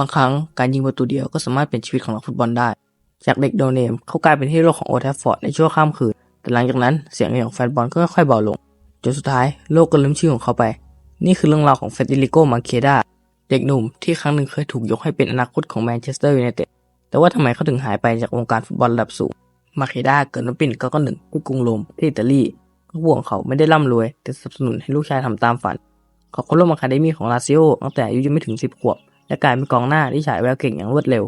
บางครั้งการยิงประตูเดียวก็สามารถเป็นชีวิตของนักฟุตบอลได้ จากเด็กโดเนมเขากลายเป็นฮีโร่ของโอทัฟฟอร์ดในชั่วข้ามคืน แต่หลังจากนั้นเสียงของแฟนบอลก็ค่อยๆเบาลง จนสุดท้ายโลกก็ลืมชื่อของเขาไป นี่คือเรื่องราวของเฟเดริโก มาเคดา เด็กหนุ่มที่ครั้งหนึ่งเคยถูกยกให้เป็นอนาคตของแมนเชสเตอร์ยูไนเต็ด แต่ว่าทำไมเขาถึงหายไปจากวงการฟุตบอลระดับสูง มาเคดาเกิดมาเป็นก็ก็หนึ่งที่กรุงโรมที่อิตาลีครอบครัวของเขาไม่ได้ร่ำรวย แต่สนับสนุนให้ลูกชายทำตามฝัน เขาเข้าร่วมอะคาเดมีของลาซิโอตั้งแต่อายุยังไม่ถึง 10 ขวบ และกลายเป็นกองหน้าที่ฉายแววเก่งอย่างรวดเร็ว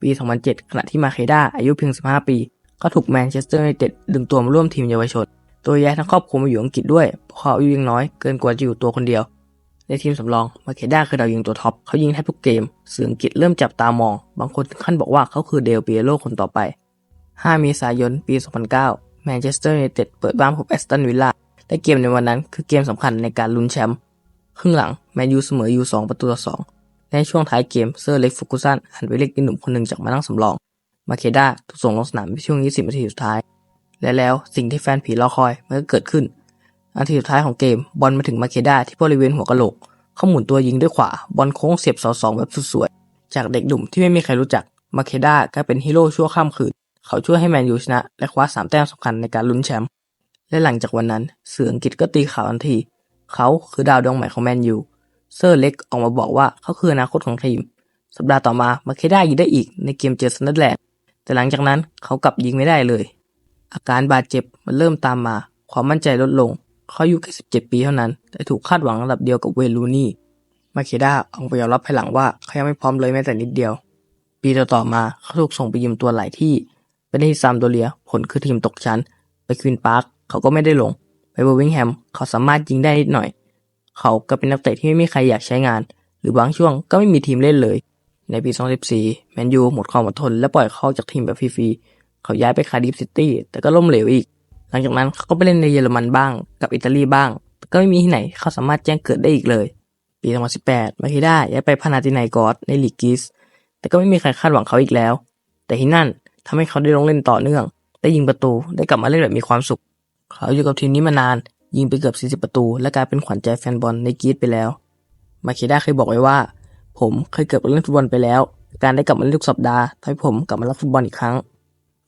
ปี 2007 ขณะที่มาเคด้าอายุเพียง 15 ปี ก็ถูกแมนเชสเตอร์ยูไนเต็ดดึงตัวมาร่วมทีมเยาวชน ตัวย้ายทั้งครอบครัวมาอยู่อังกฤษด้วยเพราะเขาอายุยังน้อยเกินกว่าจะอยู่ตัวคนเดียว ในทีมสำรองมาเคด้าคือดาวยิงตัวท็อปเขายิงแทบทุกเกมสื่ออังกฤษเริ่มจับตามอง บางคนถึงขั้นบอกว่าเขาคือเดลเปียโรคนต่อไป 5 เมษายน ปี 2009 แมนเชสเตอร์ยูไนเต็ดเปิดบ้านพบแอสตันวิลล่าและเกมในวันนั้นคือเกมสำคัญในการลุ้นแชมป์ครึ่งหลังแมนยูเสมออยู่ 2 ประตูต่อ2 ในช่วงท้ายเกม เซอร์เล็กฟุกุสันหันไปเรียกอีกหนุ่มคนหนึ่งจากมานั่งสำรอง มาเคด้าถูกส่งลงสนามในช่วง 20 นาทีสุดท้าย และแล้วสิ่งที่แฟนผีรอคอยมันก็เกิดขึ้นนาทีสุดท้ายของเกม บอลมาถึงมาเคด้าที่บริเวณหัวกะโหลก เขาหมุนตัวยิงด้วยขวา บอลโค้งเสียบเสาสองแบบสุดสวย จากเด็กหนุ่มที่ไม่มีใครรู้จัก มาเคด้ากลายเป็นฮีโร่ชั่วข้ามคืน เขาช่วยให้แมนยูชนะ และคว้าสามแต้มสำคัญในการลุ้นแชมป์ และหลังจากวันนั้นเสืออังกฤษก็ตีข่าวทันที เขาคือดาวดวงใหม่ของแมนยู เซอร์เล็กออกมาบอกว่าเขาคืออนาคตของทีม สัปดาห์ต่อมามาเคด้ายิงได้อีกในเกมเจอซันเดแลนด์แต่หลังจากนั้นเขากลับยิงไม่ได้เลย อาการบาดเจ็บมันเริ่มตามมา ความมั่นใจลดลง เขาอายุแค่ 17 ปีเท่านั้น แต่ถูกคาดหวังระดับเดียวกับเวย์นรูนี่ มาเคด้าออกไปยอมรับภายหลังว่าเขายังไม่พร้อมเลยแม้แต่นิดเดียว ปีต่อๆมาเขาถูกส่งไปยืมตัวหลายที่ ไปที่ซามโดเรีย ผลคือทีมตกชั้น ไปควีนพาร์คเขาก็ไม่ได้ลง ไปเบอร์วิงแฮมเขาสามารถยิงได้นิดหน่อย เขาก็เป็นนักเตะที่ไม่มีใครอยากใช้งาน หรือบางช่วงก็ไม่มีทีมเล่นเลย ในปี 2014 แมนยูหมดความอดทนและปล่อยเขาออกจากทีมแบบฟรีๆ เขาย้ายไปคาร์ดิฟซิตี้แต่ก็ล้มเหลวอีก หลังจากนั้นเขาก็ไปเล่นในเยอรมันบ้าง กับอิตาลีบ้าง แต่ก็ไม่มีที่ไหนเขาสามารถแจ้งเกิดได้อีกเลย ปี 2018 มาคิด้าย้ายไปพานาติไนกอสในลีกกิส แต่ก็ไม่มีใครคาดหวังเขาอีกแล้ว แต่ที่นั่นทำให้เขาได้ลงเล่นต่อเนื่อง ได้ยิงประตู ได้กลับมาเล่นแบบมีความสุข เขาอยู่กับทีมนี้มานาน ยิงไปเกือบ 40 ประตู และกลายเป็นขวัญใจแฟนบอลในกรีซไปแล้ว มาเคด้าเคยบอกไว้ว่า ผมเคยเกือบเล่นฟุตบอลไปแล้ว การได้กลับมาเล่นทุกสัปดาห์ทำให้ผมกลับมารักฟุตบอลอีกครั้ง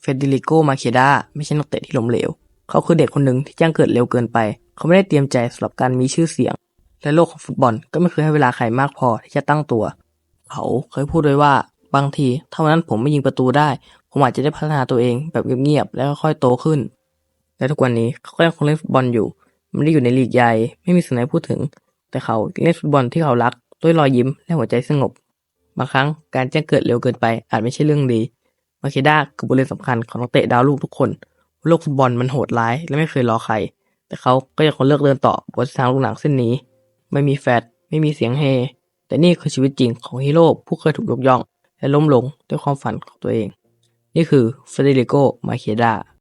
เฟเดริโก มาเคดาไม่ใช่นักเตะที่ล้มเหลว เขาคือเด็กคนหนึ่งที่แจ้งเกิดเร็วเกินไป เขาไม่ได้เตรียมใจสำหรับการมีชื่อเสียง และโลกของฟุตบอลก็ไม่เคยให้เวลาใครมากพอที่จะตั้งตัว เขาเคยพูดไว้ว่าบางทีถ้าวันนั้นผมไม่ยิงประตูได้ ผมอาจจะได้พัฒนาตัวเองแบบเงียบๆแล้วค่อยโตขึ้นและทุกวันนี้เขาก็ยังคงเล่นฟุตบอลอยู่ ไม่ได้อยู่ในลีกใหญ่ ไม่มีสิ่งไหนพูดถึง แต่เขาเล่นฟุตบอลที่เขารัก ด้วยรอยยิ้มและหัวใจสงบ บางครั้งการแจ้งเกิดเร็วเกินไปอาจไม่ใช่เรื่องดี มาเคด้าคือบทเรียนสำคัญของนักเตะดาวลูกทุกคน โลกฟุตบอลมันโหดร้ายและไม่เคยรอใคร แต่เขาก็ยังคงเลือกเดินต่อบนทางลูกหนังเส้นนี้ ไม่มีแฟดไม่มีเสียงเฮ แต่นี่คือชีวิตจริงของฮีโร่ผู้เคยถูกยกย่อง และล้มลงด้วยความฝันของตัวเอง นี่คือเฟเดริโก มาเคด้า